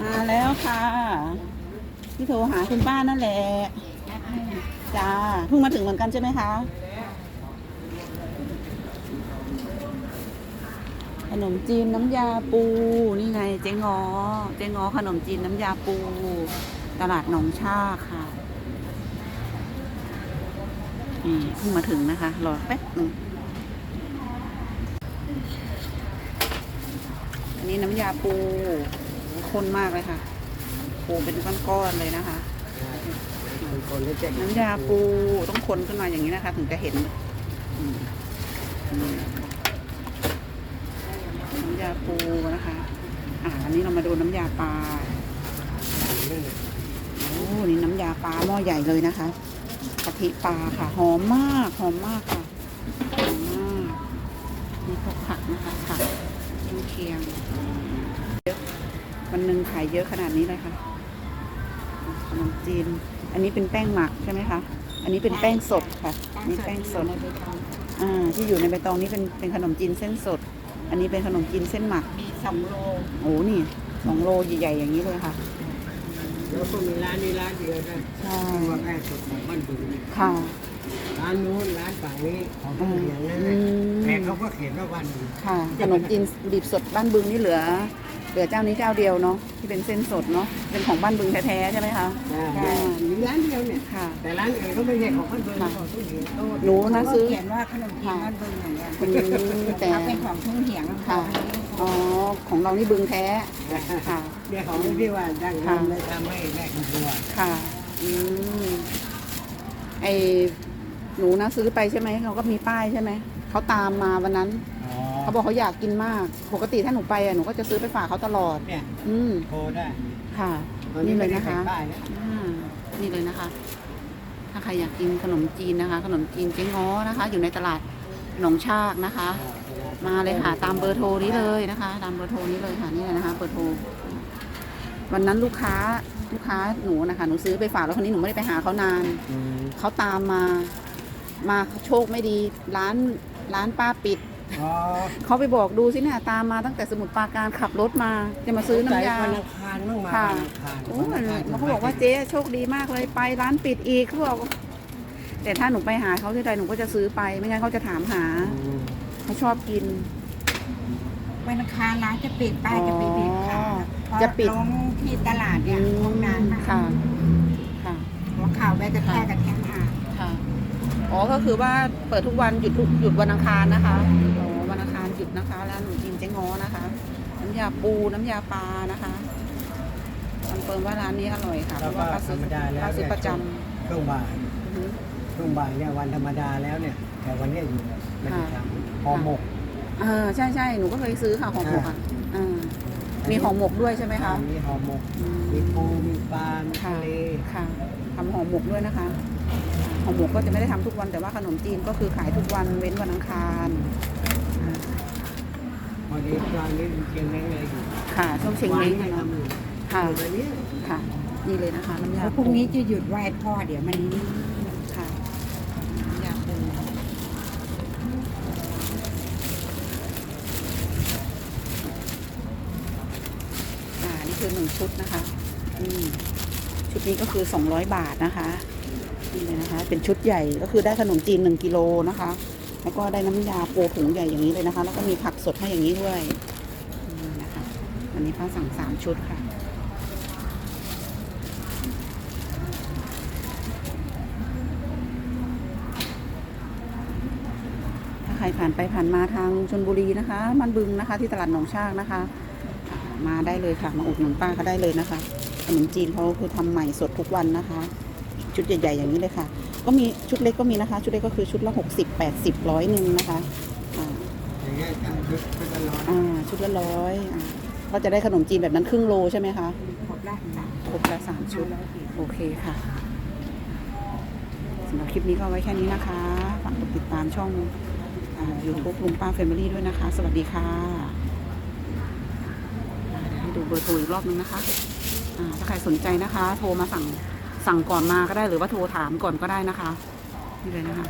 มาแล้วค่ะ ที่โทรหาคุณป้านั่นแหละจ้าเพิ่งมาถึงเหมือนกันใช่ไหมคะขนมจีนน้ำยาปู นี่ไงเจ๊งอ เจ๊งอขนมจีนน้ำยาปู ตลาดหนองชาค่ะนี่เพิ่งมาถึงนะคะ รอแป๊บหนึงอันนี้น้ำยาปู ข้นมากเลยค่ะปูเป็นก้อนๆเลยนะคะเป็นคนที่เจ๊กน้ำยาปูต้องคนขึ้นมาอย่างนี้นะคะ ถึงจะเห็นอืมอืมน้ำยาปูนะคะ อ่าอันนี้เรามาดูน้ำยาปลา โอ้นี่น้ำยาปลาหม้อใหญ่เลยนะคะกะทิปลาค่ะ หอมมาก หอมมากค่ะหอมมากนี่พวกผักนะคะผักเครื่องเคียงเยอะ วันหนึ่งขายเยอะขนาดนี้เลยค่ะขนมจีน อันนี้เป็นแป้งหมักใช่ไหมคะ อันนี้เป็นแป้งสดค่ะนี่แป้งสดอ่าที่อยู่ในใบตองนี้เป็นเป็นขนมจีนเส้นสด อันนี้เป็นขนมจีนเส้นหมักมีสองโลโอ้นี่สองโลใหญ่ๆอย่างนี้เลยค่ะแล้วก็มีร้านนี้ร้านเดียวนะใช่ที่ว่าแป้งสดของบ้านบึงค่ะร้านนู้นร้านฝั่งนี้ของต้องเขียนนั่นแหอืละมแต่เขาก็เขียนว่าบ้านบึงค่ะขนมจีนดิบสดบ้านบึงนี่เหลือ เหลือเจ้านี้เจ้าเดียวเนาะที่เป็นเส้นสดเนาะเป็นของบ้านบึงแท้ๆใช่ไหมคะอ่าค่ะมีร้านเดียวเนี่ย ค่ะ แต่ร้านอื่นเขาไม่ใช่ของบ้านบึงเขาของทุ่งเหียงเขารู้นะซื้อ เขียนว่าขนมจีนบ้านบึงอย่างเงี้ยอืมแต่ถ้าเป็นของทุ่งเหียงค่ะ อ๋อของเรานี่บึงแท้ค่ะ เนี่ยของที่ว่าดั้งเดิมเลยทำให้แม่คุณตัวค่ะ อืมไอหนูนะซื้อไปใช่ไหมเขาก็มีป้ายใช่ไหม เขาตามมาวันนั้นอ๋อ เขาบอกเขาอยากกินมาก ปกติถ้าหนูไปอะหนูก็จะซื้อไปฝากเขาตลอด เนี่ยอืมโทรได้ค่ะตอนนี่นี้เลไม่ยได้นะใส่คะป้ายแล้วอ่านี่เลยนะคะ ถ้าใครอยากกินขนมจีนนะคะ ขนมจีนเจ๊ง้อนะคะ อยู่ในตลาดหนองชากนะคะ มาเลยค่ะ ตามเบอร์โทรนี้เลยนะคะ ตามเบอร์โทรนี้เลยค่ะนี่เลยนะคะ เบอร์โทร วันนั้นลูกค้าลูกค้าหนูนะคะ หนูซื้อไปฝากแล้วคนนี้หนูไม่ได้ไปหาเขานาน อืมเขาตามมา มาโชคไม่ดี ร้านร้านป้าปิด อ๋อเขาไปบอกดูสิเนี่ยตามมาตั้งแต่สมุทรปราการขับรถมา จะมาซื้อน้ำยา วันอังคารมั่งมาค่ะ วันอังคารโอ้วันยอังคารมันเขาบอกว่าเจ๊โชคดีมากเลยไปร้านปิดอีกเขาบอกแต่ถ้าหนูไปหาเขาที่ใดหนูก็จะซื้อไป ไม่งั้นเขาจะถามหาอืมเขาชอบกิน วันอังคารร้านจะปิดป้ายจะปิดปิดค่ะอ๋อจะปิด ลงที่ตลาดเนี่ยห้องน้ำค่ะ ค่ะ หัวข่าวแม่กระแทกกระแทกอะค่ะ อ๋อก็คือว่าเปิดทุกวันหยุดทุกหยุดวันอังคารนะคะอ๋อวันอังคารหยุดนะคะร้านหนูจีนเจ๊ง้อนะคะ น้ำยาปูน้ำยาปลานะคะคอนเฟิร์มว่าร้านนี้อร่อยค่ะเพแล้วราะก็ว่าป้าธรซื้อรมดาแล้วป้าซื้อเนี่ยประจช่วงบ่ายำอือฮึ ช่วงบ่ายเนี่ยวันธรรมดาแล้วเนี่ย แต่วันเนี้ยอยู่ไม่ได้ค่ะทำห่อหมก เออใช่ใช่หนูก็เคยซื้อค่ะห่อหมกอะอ่ามีห่อหมกด้วยใช่ไหมคะมีห่อหมก อืมมีปูมีปลามีค่ะทะเลค่ะทำห่อหมกด้วยนะคะ ห่อหมกก็จะไม่ได้ทำทุกวันแต่ว่าขนมจีนก็คือขายทุกวันเว้นวันอังคารอ่าพอดีปลานี้เชียงเล้งอะไรอยู่ค่ะช่วงเชงเล้งวาอะนเนาะทำอยู่ค่ะวันนี้ค่ะ นี่เลยนะคะน้ำยาแล้วพรุ่งนี้จะหยุดไหว้พ่อเดี๋ยวมันค่ะน้ำยาปูอ่านี่คือหนึ่งชุดนะคะอืมชุดนี้ก็คือสองร้อยบาทนะคะ นี่เลยนะคะ เป็นชุดใหญ่ก็คือได้ขนมจีนหนึ่งกิโลนะคะ แล้วก็ได้น้ำยาปูถุงใหญ่อย่างนี้เลยนะคะ แล้วก็มีผักสดให้อย่างนี้ด้วยนะคะวันนี้ป้าสั่งสามชุดค่ะถ้าใครผ่านไปผ่านมาทางชนบุรีนะคะ มันบึงนะคะ ที่ตลาดหนองชากนะคะ มาได้เลยค่ะ มาอุดหนุนป้าเขาได้เลยนะคะ ขนมจีนเขาคือทำใหม่สดทุกวันนะคะ ชุดใหญ่ๆอย่างนี้เลยค่ะ ก็มีชุดเล็กก็มีนะคะ ชุดเล็กก็คือชุดละหกสิบแปดสิบร้อยหนึ่งนะคะอ่าอย่างเงี้ยทำชุดก็จะร้อนอ่าชุดละร้อยอ่าก็จะได้ขนมจีนแบบนั้นครึ่งโลใช่ไหมคะครบละค่ะครบละสามชุดโอเคค่ะสำหรับคลิปนี้ก็เอาไว้แค่นี้นะคะฝากกดติดตามช่องยูทูบลุงป้าแฟมิลี่ด้วยนะคะ สวัสดีค่ะอ่าเดี๋ยวให้ดูเบอร์โทรอีกรอบนึงนะคะอ่าถ้าใครสนใจนะคะ โทรมาสั่ง สั่งก่อนมาก็ได้หรือว่าโทรถามก่อนก็ได้นะคะนี่เลยนะคะ